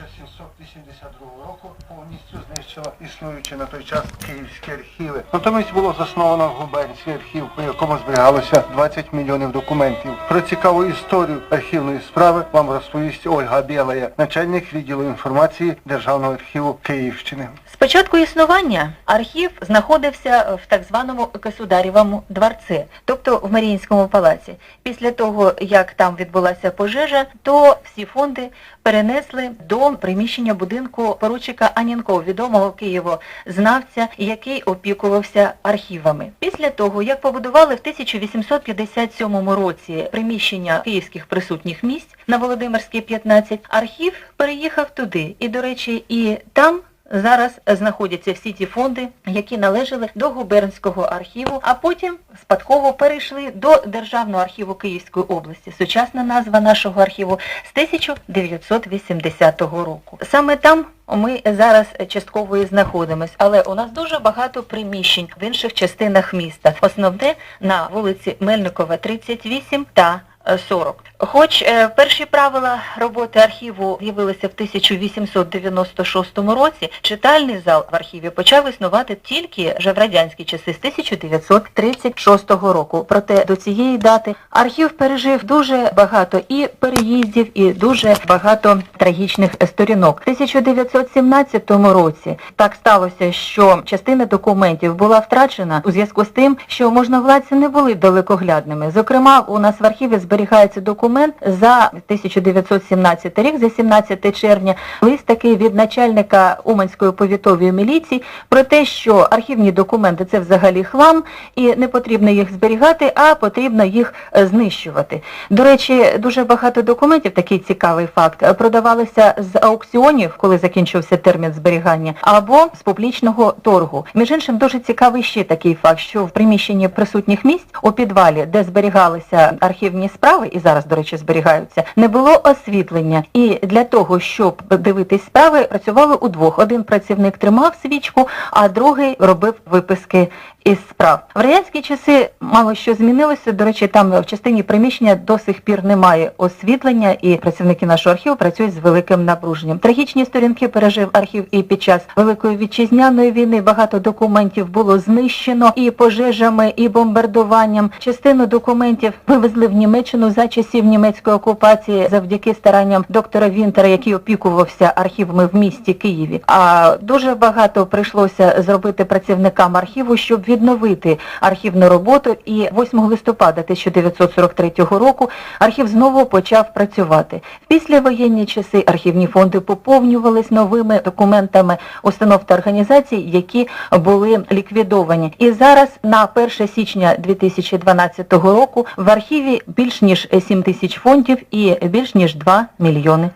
1782 року повністю знищила існуючі на той час київські архіви. Натомість було засновано губернський архів, у якому зберігалося 20 мільйонів документів. Про цікаву історію архівної справи вам розповість Ольга Білая, начальник відділу інформації Державного архіву Київщини. З початку існування архів знаходився в так званому Государєвому дворці, тобто в Маріїнському палаці. Після того, як там відбулася пожежа, то всі фонди перенесли до приміщення будинку поручика Анінков, відомого Києво-знавця, який опікувався архівами. Після того, як побудували в 1857 році приміщення київських присутніх місць на Володимирській 15, архів переїхав туди. І, до речі, і там Зараз знаходяться всі ті фонди, які належали до губернського архіву, а потім спадково перейшли до Державного архіву Київської області. Сучасна назва нашого архіву з 1980 року. Саме там ми зараз частково і знаходимось, але у нас дуже багато приміщень в інших частинах міста. Основне на вулиці Мельникова, 38 та 40. Хоч е, перші правила роботи архіву з'явилися в 1896 році, читальний зал в архіві почав існувати тільки вже в радянські часи з 1936 року. Проте до цієї дати архів пережив дуже багато і переїздів, і дуже багато трагічних сторінок. В 1917 році так сталося, що частина документів була втрачена у зв'язку з тим, що можновладці не були далекоглядними. Зокрема, у нас в архіві зберігається документ за 1917 рік, за 17 червня, лист такий від начальника Уманської повітової міліції про те, що архівні документи це взагалі хлам і не потрібно їх зберігати, а потрібно їх е, знищувати. До речі, дуже багато документів, такий цікавий факт, е, продавалися з аукціонів, коли закінчився термін зберігання, або з публічного торгу. Між іншим, дуже цікавий ще такий факт, що в приміщенні присутніх місць у підвалі, де зберігалися архівні справи, і зараз, до речі, зберігаються, не було освітлення. І для того, щоб дивитись справи, працювали удвох. Один працівник тримав свічку, а другий робив виписки із справ. В радянські часи мало що змінилося. До речі, там в частині приміщення до сих пір немає освітлення, і працівники нашого архіву працюють з великим напруженням. Трагічні сторінки пережив архів і під час Великої вітчизняної війни багато документів було знищено і пожежами, і бомбардуванням. Частину документів вивезли в Німеччину за часів німецької окупації завдяки старанням доктора Вінтера, який опікувався архівами в місті Києві. А дуже багато прийшлося зробити працівникам архіву, щоб відновити архівну роботу. І 8 листопада 1943 року архів знову почав працювати. В післявоєнні часи архівні фонди поповнювались новими документами установ та організацій, які були ліквідовані. І зараз на 1 січня 2012 року в архіві більш ніж 7 тисяч фондів і більш ніж 2 мільйони.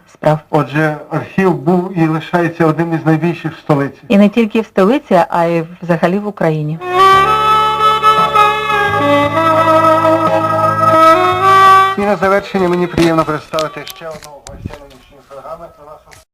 Отже, архів був і лишається одним із найбільших в столиці. І не тільки в столиці, а й взагалі в Україні. І на завершення мені приємно представити ще одного гостя нинішньої програми. Це наша